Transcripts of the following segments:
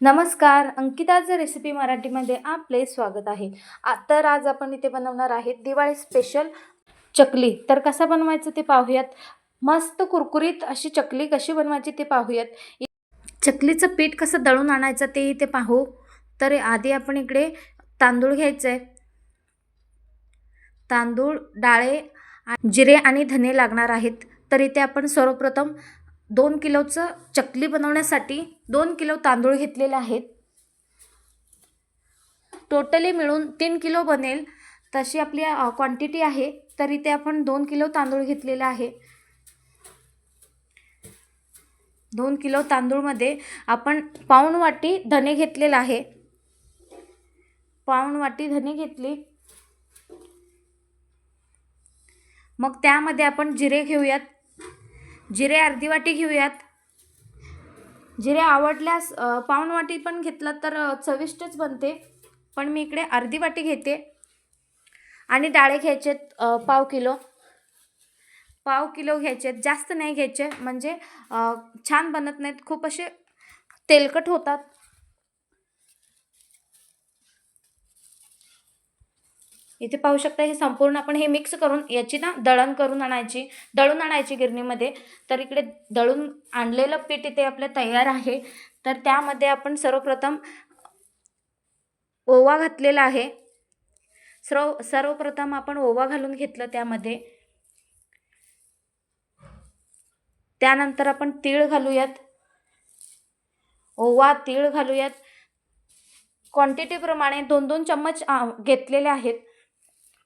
नमस्कार अंकिताचं रेसिपी मराठीमध्ये आपले स्वागत आहे. आ- तर आज आपण इथे बनवणार आहेत दिवाळी स्पेशल चकली. तर कसं बनवायचं ते पाहूयात. मस्त कुरकुरीत अशी चकली कशी बनवायची ते पाहूयात. चकलीचं पीठ कसं दळून आणायचं ते इथे पाहू. तर आधी आपण इकडे तांदूळ घ्यायचं आहे तांदूळ डाळे जिरे आणि धने लागणार आहेत. तर इथे आपण सर्वप्रथम दोन किलोचं चकली बनवण्यासाठी दोन किलो तांदूळ घेतलेले आहेत. टोटली मिळून तीन किलो बनेल. तशी आपली क्वांटिटी आहे. तर इथे आपण दोन किलो तांदूळ घेतलेले आहे. दोन किलो तांदूळमध्ये आपण पाऊण वाटी धने घेतलेलं आहे. पाऊण वाटी धने घेतली. मग त्यामध्ये आपण जिरे घेऊयात. जिरे अर्धी वाटी घेऊयात. जिरे आवडल्यास अ, पाऊण वाटी पण घेतलं तर चविष्टच बनते. पण मी इकडे अर्धी वाटी घेते. आणि डाळे घ्यायचे पाव किलो. पाव किलो घ्यायचे जास्त नाही घ्यायचे. म्हणजे छान बनत नाहीत. खूप असे तेलकट होतात. इथे पाहू शकता हे संपूर्ण आपण हे मिक्स करून याची ना दळण करून आणायची दळून आणायची गिरणीमध्ये. तर इकडे दळून आणलेलं पीठ इथे आपलं तयार आहे. तर त्यामध्ये आपण सर्वप्रथम ओवा घातलेला आहे. सर्व सर्वप्रथम आपण ओवा घालून घेतलं त्यामध्ये. त्यानंतर आपण तीळ घालूयात. ओवा तीळ घालूयात. क्वांटिटीप्रमाणे दोन दोन चम्मच घेतलेले आहेत.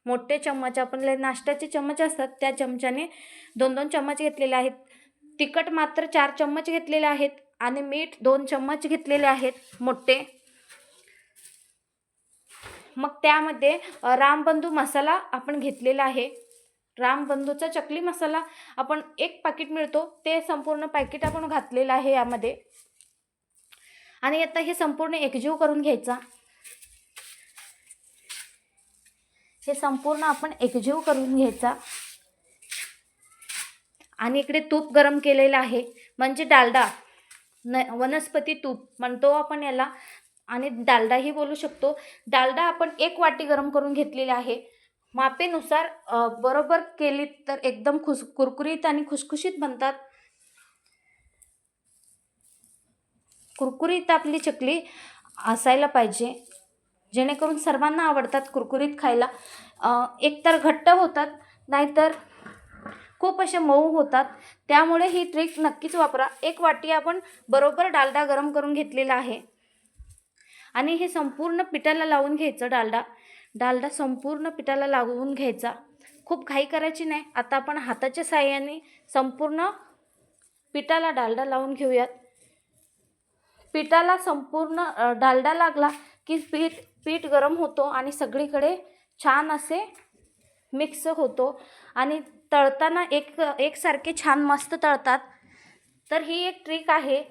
मोठे चम्मच आपण नाश्त्याचे चम्मच असतात त्या चमच्याने दोन दोन चम्मच घेतलेले आहेत. तिखट मात्र चार चम्मच घेतलेले आहेत आणि मीठ दोन चम्मच घेतलेले आहेत मोठे. मग त्यामध्ये रामबंधू मसाला आपण घेतलेला आहे. रामबंधूचा चकली मसाला आपण एक पाकिट मिळतो ते संपूर्ण पॅकेट आपण घातलेलं आहे यामध्ये. आणि आता हे संपूर्ण एकजीव करून घ्यायचा. हे संपूर्ण आपण एकजीव करून घ्यायचा. आणि इकडे तूप गरम केलेलं आहे. म्हणजे डालडा. न वनस्पती तूप म्हणतो आपण याला. आणि डालडाही बोलू शकतो. डालडा आपण एक वाटी गरम करून घेतलेली आहे. मापेनुसार बरोबर केली तर एकदम खुस कुरकुरीत आणि खुसखुशीत बनतात. कुरकुरीत आपली चकली असायला पाहिजे. जेणेकरून सर्वांना आवडतात कुरकुरीत खायला. एकतर घट्ट होतात नाहीतर खूप असे मऊ होतात. त्यामुळे ही ट्रिक नक्कीच वापरा. एक वाटी आपण बरोबर डालडा गरम करून घेतलेला आहे. आणि हे संपूर्ण पिठाला लावून घ्यायचं डालडा. डालडा संपूर्ण पिठाला लावून घ्यायचा. खूप घाई करायची नाही. आता आपण हाताच्या साह्याने संपूर्ण पिठाला डालडा लावून घेऊयात. पिठाला संपूर्ण डालडा लागला की पीठ पीठ गरम होतो आणि सगळीकडे छान असे मिक्स होतो. आणि तळताना एक एकसारखे छान मस्त तळतात. तर ही एक ट्रिक आहे.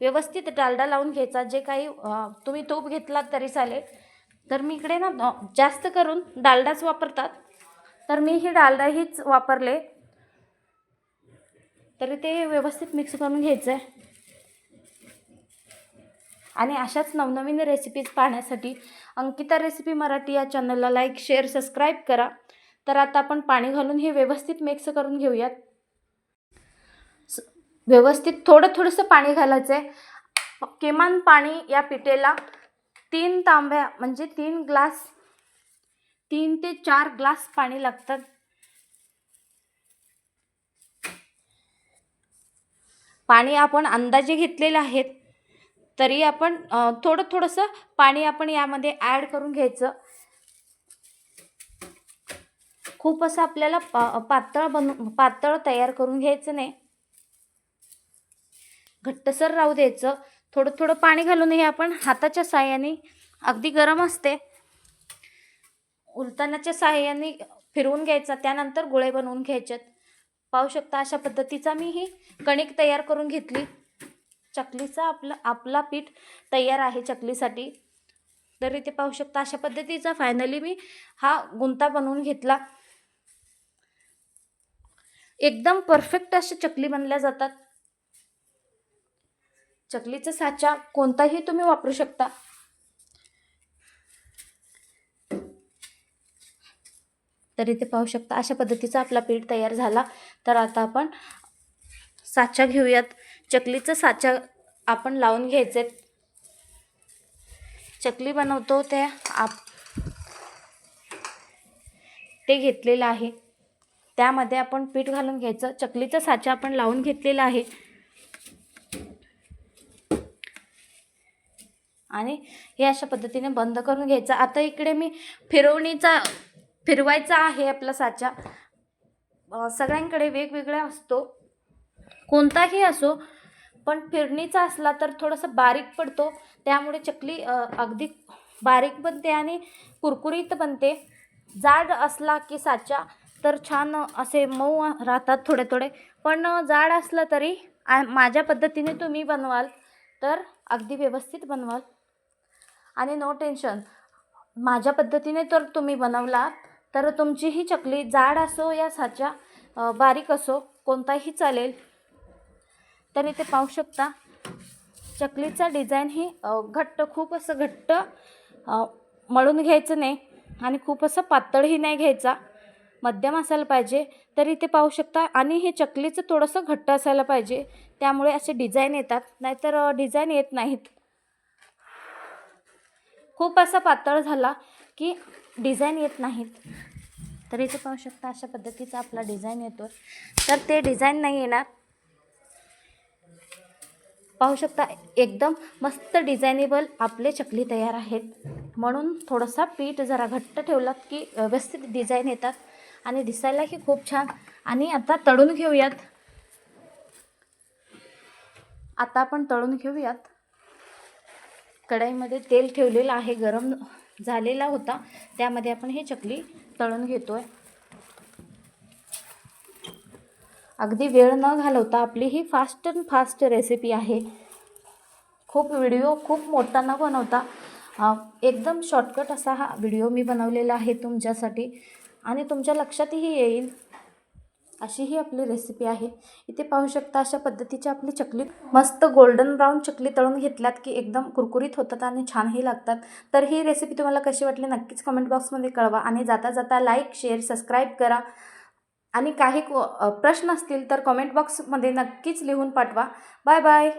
व्यवस्थित डालडा लावून घ्यायचा. जे काही तुम्ही तूप घेतलात तरी चालेल. तर मी इकडे ना जास्त करून डालडाच वापरतात. तर मी ही डालडा हीच वापरले. तरी ते व्यवस्थित मिक्स करून घ्यायचं आहे आणि अशाच नवनवीन रेसिपीज पाहण्यासाठी अंकिता रेसिपी मराठी या चॅनलला लाईक शेअर सबस्क्राईब करा. तर आता आपण पाणी घालून हे व्यवस्थित मिक्स करून घेऊयात. स- व्यवस्थित थोडं थोडंसं पाणी घालायचं आहे किमान पाणी या पिठेला तीन तांब्या म्हणजे तीन ग्लास तीन ते चार ग्लास पाणी लागतात पाणी आपण अंदाजे घेतलेले आहेत तरी आपण थोडं थोडंसं पाणी आपण यामध्ये ॲड करून घ्यायचं. खूप असं आपल्याला पा पातळ बनवून पातळ तयार करून घ्यायचं नाही. घट्टसर राहू द्यायचं. थोडं थोडं पाणी घालून हे आपण हाताच्या साह्याने अगदी गरम असते उलतानाच्या साह्याने फिरवून घ्यायचा त्यानंतर गोळे बनवून घ्यायच्यात पाहू शकता अशा पद्धतीचा मी ही कणिक तयार करून घेतली. चकलीचा आपला आपला पीठ तयार आहे चकलीसाठी. तर इथे पाहू शकता अशा पद्धतीचा फायनली मी हा गुंता बनवून घेतला. एकदम परफेक्ट अशा चकली बनल्या जातात. चकलीचा साचा कोणताही तुम्ही वापरू शकता. तर इथे पाहू शकता अशा पद्धतीचा आपला पीठ तयार झाला. तर आता आपण साचा घेऊयात. चकलीचं साचा आपण लावून घ्यायचे चकली बनवतो ते आप ते घेतलेलं आहे. त्यामध्ये आपण पीठ घालून घ्यायचं. चकलीचा साचा आपण लावून घेतलेला आहे. आणि हे अशा पद्धतीने बंद करून घ्यायचं. आता इकडे मी फिरवणीचा फिरवायचा आहे आपला साचा. सगळ्यांकडे वेगवेगळा असतो. कोणताही असो पण फिरणीचा असला तर थोडंसं बारीक पडतो. त्यामुळे चकली अगदी बारीक बनते आणि कुरकुरीत बनते. जाड असला की साचा तर छान असे मऊ राहतात थोडे थोडे. पण जाड असलं तरी आ- माझ्या पद्धतीने तुम्ही बनवाल तर अगदी व्यवस्थित बनवाल. आणि नो टेन्शन माझ्या पद्धतीने तर तुम्ही बनवलात तर तुमची ही चकली जाड असो या साचा बारीक असो कोणताही चालेल. तर इथे पाहू शकता चकलीचा डिझाईन ही घट्ट खूप असं घट्ट मळून घ्यायचं नाही आणि खूप असं पातळही नाही घ्यायचा. मध्यम असायला पाहिजे. तर इथे पाहू शकता आणि हे चकलीचं थोडंसं घट्ट असायला पाहिजे. त्यामुळे असे डिझाईन येतात. नाहीतर डिझाईन येत नाहीत. खूप असा पातळ झाला की डिझाईन येत नाहीत. तर इथे पाहू शकता अशा पद्धतीचा आपला डिझाईन येतो तर ते डिझाईन नाही येणार. पाहू शकता एकदम मस्त डिझायनेबल आपले चकली तयार आहेत. म्हणून थोडंसा पीठ जरा घट्ट ठेवलात की व्यवस्थित डिझाईन येतात. आणि दिसायलाही खूप छान. आणि आता तळून घेऊयात. आता आपण तळून घेऊयात. कढईमध्ये तेल ठेवलेलं आहे गरम झालेला होता. त्यामध्ये आपण हे चकली तळून घेतो आहे अगदी वेळ न घालवता आपली ही फास्ट अँड फास्ट रेसिपी आहे. खूप व्हिडिओ खूप मोठा न बनवता एकदम शॉर्टकट असा हा व्हिडिओ मी बनवलेला आहे तुमच्यासाठी. आणि तुमच्या लक्षातही येईल अशी ही आपली रेसिपी आहे. इथे पाहू शकता अशा पद्धतीची आपली चकली. मस्त गोल्डन ब्राऊन चकली तळून घेतल्यात की एकदम कुरकुरीत होतात आणि छानही लागतात. तर ही रेसिपी तुम्हाला कशी वाटली नक्कीच कमेंट बॉक्समध्ये कळवा. आणि जाता जाता लाईक शेअर सबस्क्राईब करा. आणि काही को- प्रश्न असतील तर कमेंट बॉक्समध्ये नक्कीच लिहून पाठवा. Bye bye